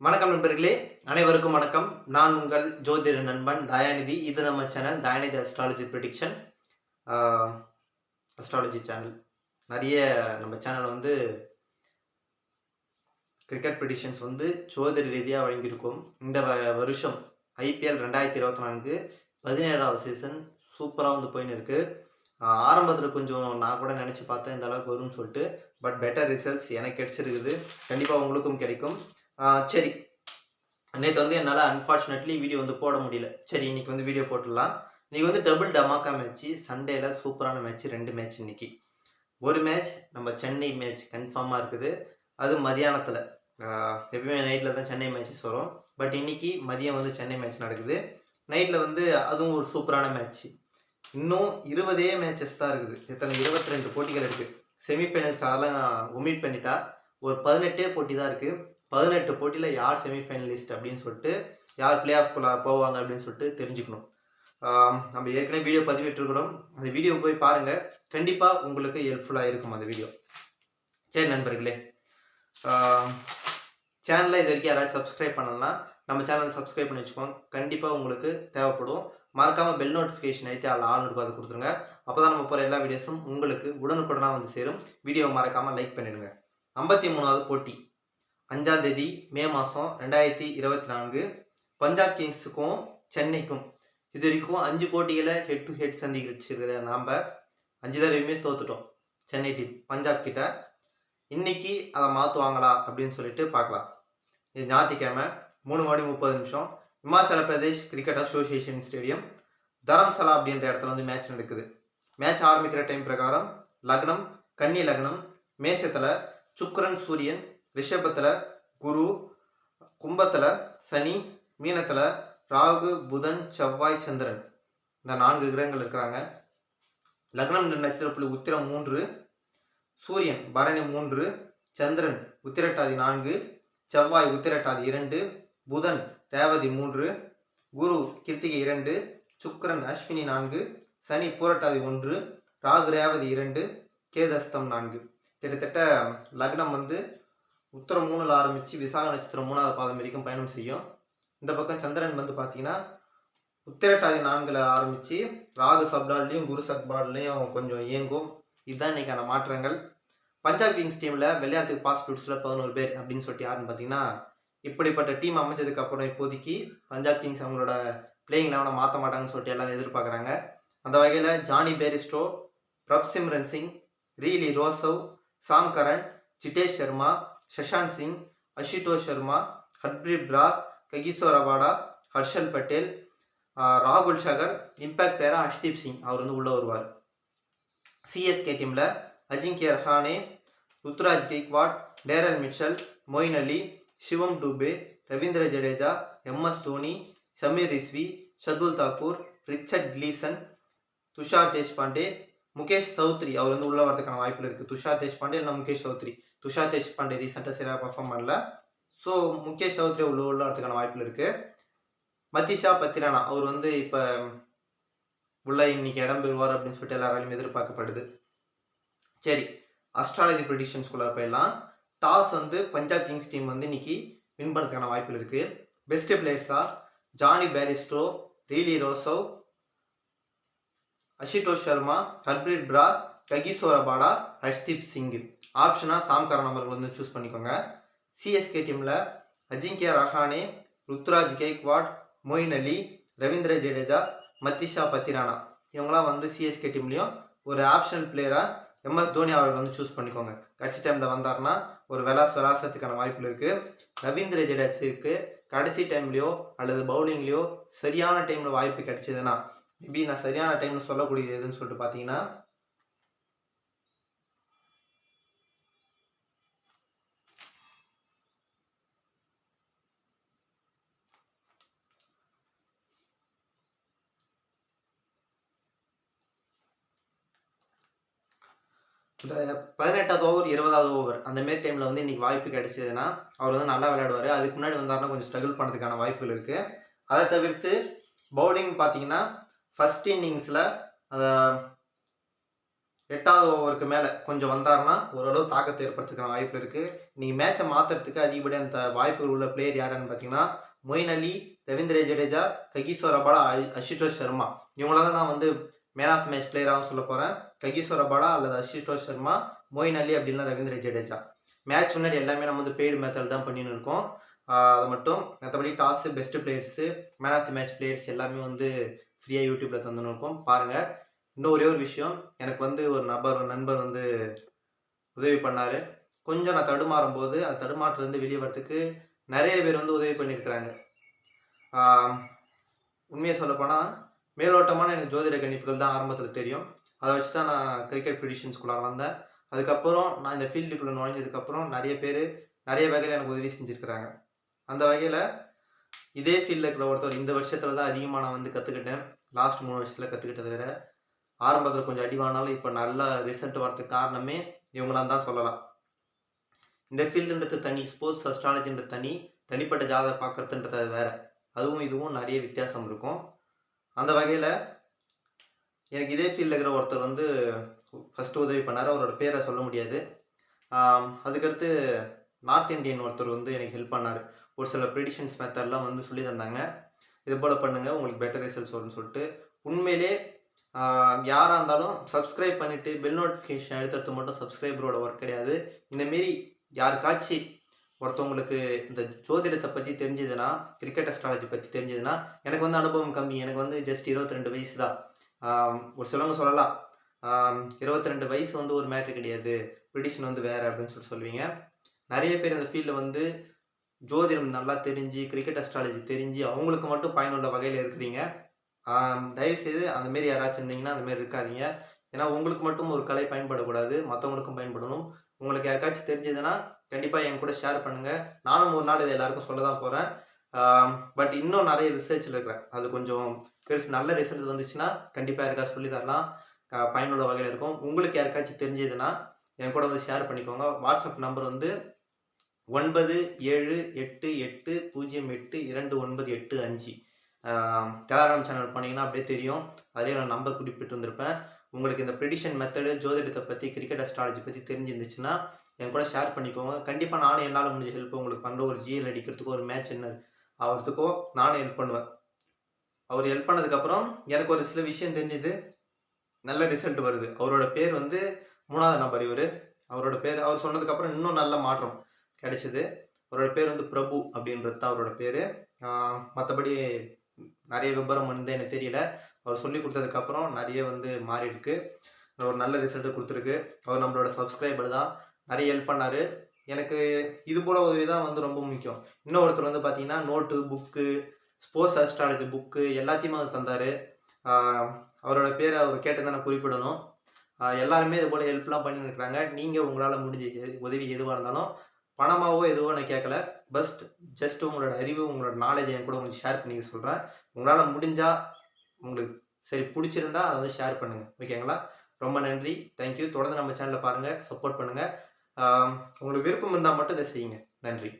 வணக்கம் நண்பர்களே அனைவருக்கும் வணக்கம். நான் உங்கள் ஜோதிட நண்பன் தயாநிதி. இது நம்ம channel Dayanidhi astrology prediction astrology channel நிறைய நம்ம சேனல் வந்து கிரிக்கெட் ப்ரிடிக்ஷன்ஸ் வந்து ஜோதிட ரீதியாக வழங்கியிருக்கோம். இந்த வ- வருஷம் ஐபிஎல் ரெண்டாயிரத்தி இருபத்தி நான்கு பதினேழாவது சீசன் சூப்பராக வந்து போயின்னு இருக்குது ஆரம்பத்தில் கொஞ்சம் நான் கூட நினச்சி பார்த்தேன் இந்த அளவுக்கு வரும்னு சொல்லிட்டு பட் பெட்டர் ரிசல்ட்ஸ் எனக்கு கிடச்சிருக்குது. கண்டிப்பாக உங்களுக்கும் கிடைக்கும். சரி. நேற்று வந்து என்னால் அன்ஃபார்ச்சுனேட்லி வீடியோ வந்து போட முடியல. சரி இன்னைக்கு வந்து வீடியோ போட்டுடலாம். இன்றைக்கி வந்து டபுள் டமாக்கா மேட்ச்சு சண்டேல சூப்பரான மேட்ச் ரெண்டு மேட்ச் இன்னைக்கு. ஒரு மேட்ச் நம்ம சென்னை மேட்ச் கன்ஃபார்மாக இருக்குது. அது மதியானத்தில். எப்பவுமே நைட்டில் தான் சென்னை மேட்சஸ் வரும். பட் இன்னைக்கு மதியம் வந்து சென்னை மேட்ச் நடக்குது. நைட்டில் வந்து அதுவும் ஒரு சூப்பரான மேட்ச் இன்னும் இருபதே மேட்சஸ் தான் இருக்குது. எத்தனை? இருபத்தி ரெண்டு போட்டிகள் இருக்குது செமிஃபைனல்ஸ் அதெல்லாம் ஒமிட் பண்ணிட்டா ஒரு பதினெட்டே போட்டி தான் இருக்குது பதினெட்டு போட்டியில் யார் செமிஃபைனலிஸ்ட் அப்படின்னு சொல்லிட்டு யார் பிளே ஆஃப்குள்ள போவாங்க அப்படின்னு சொல்லிட்டு தெரிஞ்சுக்கணும். நம்ம ஏற்கனவே வீடியோ பதிவிட்டுருக்கிறோம். அந்த வீடியோ போய் பாருங்கள் கண்டிப்பாக உங்களுக்கு ஹெல்ப்ஃபுல்லாக இருக்கும் அந்த வீடியோ சரி நண்பர்களே. சேனலை இது வரைக்கும் யாராவது சப்ஸ்கிரைப் பண்ணலன்னா நம்ம சேனலை சப்ஸ்கிரைப் பண்ணி வச்சுக்கோங்க. கண்டிப்பாக உங்களுக்கு தேவைப்படும். மறக்காமல் பெல் நோட்டிஃபிகேஷன் ஐத்தி அதில் ஆன் இருக்கும் கொடுத்துருங்க. அப்போ தான் நம்ம போகிற எல்லா வீடியோஸும் உங்களுக்கு உடனுக்குடனாக வந்து சேரும். வீடியோ மறக்காமல் லைக் பண்ணிடுங்க. ஐம்பத்தி மூணாவது போட்டி. அஞ்சாம் தேதி மே மாதம் ரெண்டாயிரத்தி இருபத்தி நான்கு பஞ்சாப் கிங்ஸுக்கும் சென்னைக்கும். இது வரைக்கும் அஞ்சு போட்டிகளை ஹெட் டு ஹெட் சந்திக்கிற நாம் அஞ்சு தடவையுமே தோத்துட்டோம். சென்னை டீம் பஞ்சாப் கிட்ட. இன்னைக்கு அதை மாற்றுவாங்களா அப்படின்னு சொல்லிட்டு பார்க்கலாம். இது ஞாயிற்றுக்கிழமை மூணு மணி முப்பது நிமிஷம். Himachal Pradesh cricket association stadium Dharamsala அப்படின்ற இடத்துல வந்து மேட்ச் நடக்குது. மேட்ச் ஆரம்பிக்கிற டைம் பிரகாரம் லக்னம் கன்னி லக்னம் மேஷத்தில் சுக்கரன் சூரியன் ரிஷபத்தில் குரு கும்பத்தில் சனி மீனத்தில் ராகு புதன் செவ்வாய் சந்திரன். இந்த நான்கு கிரகங்கள் இருக்கிறாங்க. லக்னம் நட்சத்திர புள்ளி உத்திரம் மூன்று சூரியன் பரணி மூன்று சந்திரன் உத்திரட்டாதி நான்கு செவ்வாய் உத்திரட்டாதி இரண்டு புதன் ரேவதி மூன்று குரு கிருத்திகை இரண்டு சுக்கரன் அஸ்வினி நான்கு சனி பூரட்டாதி ஒன்று ராகு ரேவதி இரண்டு கேதஸ்தம் நான்கு. கிட்டத்தட்ட லக்னம் வந்து உத்தரம் மூணில் ஆரம்பித்து விசாக நட்சத்திரம் மூணாவது பாதம் வரைக்கும் பயணம் செய்யும். இந்த பக்கம் சந்திரன் வந்து பார்த்தீங்கன்னா உத்திரட்டாதி நான்கில் ஆரம்பித்து ராகு சப்டாட்லேயும் குரு சப்டாட்லேயும் கொஞ்சம் இயங்கும். இதுதான் இன்றைக்கான மாற்றங்கள். பஞ்சாப் கிங்ஸ் டீமில் விளையாட்டுக்கு பாஸ்பியூட்ஸில் பதினோரு பேர் அப்படின்னு சொல்லிட்டு யாருன்னு பார்த்தீங்கன்னா இப்படிப்பட்ட டீம் அமைச்சதுக்கப்புறம் இப்போதைக்கு பஞ்சாப் கிங்ஸ் அவங்களோட பிளேயிங் லெவனை மாற்ற மாட்டாங்கன்னு சொல்லிட்டு எல்லாரும் எதிர்பார்க்குறாங்க. அந்த வகையில் Jonny Bairstow Prabh Simran Singh Rilee Rossouw Sam Curran Jitesh Sharma Shashank Singh Ashutosh Sharma Harpreet Brar Kagiso Rabada Harshal Patel ராகுல் ஷகர் இம்பேக்ட் பிளேயராக ஹர்ஷ்தீப் சிங் அவர் வந்து உள்ளே வருவார். சிஎஸ்கே டீமில் Ajinkya Rahane Ruturaj Gaikwad Daryl Mitchell Moeen Ali Shivam Dube Ravindra Jadeja MS Dhoni Sameer Rizvi Shardul Thakur Richard Gleeson Tushar Deshpande Mukesh Choudhary. அவர் வந்து உள்ள வரதுக்கான வாய்ப்பு இருக்குது துஷார் தேஷ்பாண்டே இல்லை முகேஷ் சௌத்ரி. துஷார் தேஷ்பாண்டே ரீசெண்டாக சரியாக பர்ஃபார்ம் பண்ணல. ஸோ முகேஷ் சௌத்ரி உள்ள உள்ள வரதுக்கான வாய்ப்பு இருக்குது மத்திஷா பத்திரானா அவர் வந்து இப்போ உள்ள இன்னைக்கு இடம் பெறுவார் அப்படின்னு சொல்லிட்டு எல்லாராலையும் எதிர்பார்க்கப்படுது. சரி அஸ்ட்ராலஜி ப்ரெடிஷன்ஸ்குள்ளே போயிடலாம். டாஸ் வந்து பஞ்சாப் கிங்ஸ் டீம் வந்து இன்னைக்கு வின் பண்ணுறதுக்கான வாய்ப்புகள் இருக்குது best பிளேயர்ஸாக Jonny Bairstow Rilee Rossouw Ashutosh Sharma Harpreet Brar Kagiso Rabada Harshdeep Singh ஆப்ஷனாக சாம்காரன் அவர்கள் வந்து சூஸ் பண்ணிக்கோங்க. சிஎஸ்கே டீமில் அஜிங்கியா ரஹானே ருத்ராஜ் கேக்வாட் மொயின் அலி ரவீந்திர ஜடேஜா மத்திஷா பத்திரானா. இவங்களாம் வந்து சிஎஸ்கே டீம்லேயும் ஒரு ஆப்ஷனல் பிளேயராக எம்எஸ் தோனி அவர்கள் வந்து சூஸ் பண்ணிக்கோங்க. கடைசி டைமில் வந்தாருன்னா ஒரு விளாஸ் விளாசத்துக்கான வாய்ப்பு இருக்குது ரவீந்திர ஜடேஜுக்கு கடைசி டைம்லேயோ அல்லது பவுலிங்லேயோ சரியான டைமில் வாய்ப்பு கிடைச்சதுன்னா மேபி நான் சரியான டைம்னு சொல்லக்கூடியது எதுன்னு சொல்லிட்டு பார்த்தீங்கன்னா இந்த பதினெட்டாவது ஓவர் இருபதாவது ஓவர் அந்த மாரி டைமில் வந்து இன்னைக்கு வாய்ப்பு கிடைச்சதுன்னா அவர் வந்து நல்லா விளையாடுவார். அதுக்கு முன்னாடி வந்தாருன்னா கொஞ்சம் ஸ்ட்ரகிள் பண்ணுறதுக்கான வாய்ப்புகள் இருக்குது அதை தவிர்த்து பவுலிங் பார்த்தீங்கன்னா ஃபஸ்ட் இன்னிங்ஸில் எட்டாவது ஓவருக்கு மேலே கொஞ்சம் வந்தாருன்னா ஓரளவு தாக்கத்தை ஏற்படுத்துக்கிற வாய்ப்பு இருக்குது இன்றைக்கி மேட்சை மாற்றுறதுக்கு அதிகப்படியாக அந்த வாய்ப்புகள் உள்ள பிளேயர் யாருன்னு பார்த்தீங்கன்னா மொயின் அலி ரவீந்திர ஜடேஜா ககிஸ்வர அபாலா அஷுதோஷ் சர்மா. இவங்கள தான் நான் வந்து மேன் ஆஃப் த மேட்ச் பிளேயராகவும் சொல்ல போகிறேன் ககிஸ்வர படா அல்லது அசுதோஷ் சர்மா மொயின் அலி அப்படின்னா ரவீந்திர ஜடேஜா. மேட்ச் முன்னாடி எல்லாமே நம்ம வந்து பெய்டு மெத்தட் தான் பண்ணின்னு இருக்கோம். அதை அது மட்டும் மற்றபடி toss best players man of the match players எல்லாமே வந்து ஃப்ரீயாக யூடியூப்பில் தந்துன்னு இருக்கோம். பாருங்கள் இன்னும் ஒரே ஒரு விஷயம். எனக்கு வந்து ஒரு நபர் ஒரு நண்பர் வந்து உதவி பண்ணார். கொஞ்சம் நான் தடுமாறும் போது அந்த தடுமாற்றத்துலேருந்து வெளியே வரத்துக்கு நிறைய பேர் வந்து உதவி பண்ணியிருக்கிறாங்க உண்மையை சொல்லப்போனால் மேலோட்டமான எனக்கு ஜோதிட கணிப்புகள் தான் ஆரம்பத்தில் தெரியும். அதை வச்சு தான் நான் கிரிக்கெட் ப்ரிடிஷன்ஸ்குள்ளே வந்தேன். அதுக்கப்புறம் நான் இந்த ஃபீல்டுக்குள்ளே நுழைஞ்சதுக்கப்புறம் நிறைய பேர் நிறைய வகையில் எனக்கு உதவி செஞ்சுருக்கிறாங்க. அந்த வகையில் இதே ஃபீல்டில் இருக்கிற ஒருத்தர் இந்த வருஷத்தில் தான் அதிகமாக நான் வந்து கற்றுக்கிட்டேன் லாஸ்ட் மூணு வருஷத்தில் கற்றுக்கிட்டது வேறு. ஆரம்பத்தில் கொஞ்சம் அடிவானாலும் இப்போ நல்ல ரிசல்ட் வரதுக்கு காரணமே இவங்களாம் தான் சொல்லலாம். இந்த ஃபீல்டுன்றது தனி ஸ்போர்ட்ஸ் அஸ்ட்ராலஜின்றது தனி தனிப்பட்ட ஜாதகம் பார்க்குறதுன்றது அது வேறு. அதுவும் இதுவும் நிறைய வித்தியாசம் இருக்கும். அந்த வகையில் எனக்கு இதே ஃபீல்டில் இருக்கிற ஒருத்தர் வந்து ஃபஸ்ட்டு உதவி பண்ணார். அவரோட பேரை சொல்ல முடியாது. அதுக்கடுத்து நார்த் இந்தியன் ஒருத்தர் வந்து எனக்கு ஹெல்ப் பண்ணார். ஒரு சில ப்ரெடிஷன்ஸ் மெத்தட்லாம் வந்து சொல்லி தந்தாங்க. இது போல் பண்ணுங்கள் உங்களுக்கு பெட்டர் ரிசல்ட்ஸ் வரும்னு சொல்லிட்டு. உண்மையிலே யாராக இருந்தாலும் சப்ஸ்கிரைப் பண்ணிவிட்டு பெல் நோட்டிஃபிகேஷன் எடுத்துறது மட்டும் சப்ஸ்கிரைபரோட ஒர்க் கிடையாது. இந்தமாரி யாருக்காச்சும் ஒருத்தவங்களுக்கு இந்த ஜோதிடத்தை பற்றி தெரிஞ்சதுன்னா கிரிக்கெட் அஸ்ட்ராலஜி பற்றி தெரிஞ்சதுன்னா எனக்கு வந்து அனுபவம் கம்மி. எனக்கு வந்து ஜஸ்ட் இருபத்தி ரெண்டு வயசு தான் ஒரு சிலவங்க சொல்லலாம். இருபத்தி ரெண்டு வயசு வந்து ஒரு மேட்ரு கிடையாது. ப்ரிடிஷன் வந்து வேறு அப்படின்னு சொல்லி சொல்லுவீங்க. நிறைய பேர் இந்த ஃபீல்டில் வந்து ஜோதிடம் நல்லா தெரிஞ்சு கிரிக்கெட் அஸ்ட்ராலஜி தெரிஞ்சு அவங்களுக்கு மட்டும் பயனுள்ள வகையில் இருக்கிறீங்க. தயவுசெய்து அந்தமாரி யாராச்சும் இருந்தீங்கன்னா அந்தமாரி இருக்காதீங்க. ஏன்னா உங்களுக்கு மட்டும் ஒரு கலை பயன்படக்கூடாது. மற்றவங்களுக்கும் பயன்படணும். உங்களுக்கு யாருக்காச்சும் தெரிஞ்சதுன்னா கண்டிப்பாக என் கூட ஷேர் பண்ணுங்கள் நானும் ஒரு நாள் இதை எல்லாருக்கும் சொல்ல தான் போகிறேன் பட் இன்னும் நிறைய ரிசர்ச்சில் இருக்கிறேன். அது கொஞ்சம் பெருசு நல்ல ரிசல்ட் வந்துச்சுன்னா கண்டிப்பாக யாருக்காச்சும் சொல்லி தரலாம். க- பயனுள்ள வகையில் இருக்கும். உங்களுக்கு யாருக்காச்சும் தெரிஞ்சதுன்னா என் கூட வந்து ஷேர் பண்ணிக்கோங்க. வாட்ஸ்அப் நம்பர் வந்து ஒன்பது ஏழு எட்டு எட்டு பூஜ்ஜியம் எட்டு இரண்டு ஒன்பது எட்டு அஞ்சு. டெலாகிராம் சேனல் போனீங்கன்னா அப்படியே தெரியும். அதிலே நான் நம்பர் குறிப்பிட்டு வந்திருப்பேன் உங்களுக்கு இந்த ப்ரிடிஷன் மெத்தடு ஜோதிடத்தை பற்றி கிரிக்கெட் அஸ்ட்ராலஜி பற்றி தெரிஞ்சிருந்துச்சுன்னா என் கூட ஷேர் பண்ணிக்கோங்க. கண்டிப்பாக நானும் என்னால் முடிஞ்ச ஹெல்ப் உங்களுக்கு பண்ணுற ஒரு ஜிஎல் அடிக்கிறதுக்கோ ஒரு மேட்ச் என்ன ஆகிறதுக்கோ நானும் ஹெல்ப் பண்ணுவேன். அவர் ஹெல்ப் பண்ணதுக்கப்புறம் எனக்கு ஒரு சில விஷயம் தெரிஞ்சுது. நல்ல ரிசல்ட் வருது. அவரோட பேர் வந்து மூணாவது நம்பர் இவர். அவரோட பேர் அவர் சொன்னதுக்கப்புறம் இன்னும் நல்ல மாற்றம் கிடைச்சிது. அவரோட பேர் வந்து பிரபு அப்படின்றது தான் அவரோட பேர். மற்றபடி நிறைய விபரம் வந்து எனக்கு தெரியல. அவர் சொல்லி கொடுத்ததுக்கப்புறம் நிறைய வந்து மாறி இருக்கு ஒரு நல்ல ரிசல்ட்டு கொடுத்துருக்கு. அவர் நம்மளோட சப்ஸ்கிரைபர் தான். நிறைய ஹெல்ப் பண்ணார். எனக்கு இது போல் உதவி தான் வந்து ரொம்ப முக்கியம். இன்னொருத்தர் வந்து பார்த்தீங்கன்னா note book sports astrology book எல்லாத்தையுமே அது தந்தார். அவரோட பேரை அவர் கேட்டு நான் குறிப்பிடணும். எல்லாருமே இது போல் ஹெல்ப்லாம் பண்ணியிருக்கிறாங்க. நீங்கள் உங்களால் முடிஞ்ச உதவி எதுவாக இருந்தாலும் பணமாகவோ எதுவோ நான் கேட்கல பஸ்ட் ஜஸ்ட் உங்களோட அறிவு உங்களோட நாலேஜ் என் கூட உங்களுக்கு ஷேர் பண்ணிக்க சொல்கிறேன் உங்களால் முடிஞ்சால் உங்களுக்கு சரி பிடிச்சிருந்தா அதை வந்து ஷேர் பண்ணுங்கள் ஓகேங்களா ரொம்ப நன்றி. தேங்க்யூ தொடர்ந்து நம்ம சேனலை பாருங்கள் சப்போர்ட் பண்ணுங்கள் உங்களுக்கு விருப்பம் இருந்தால் மட்டும் இதை செய்யுங்க. நன்றி.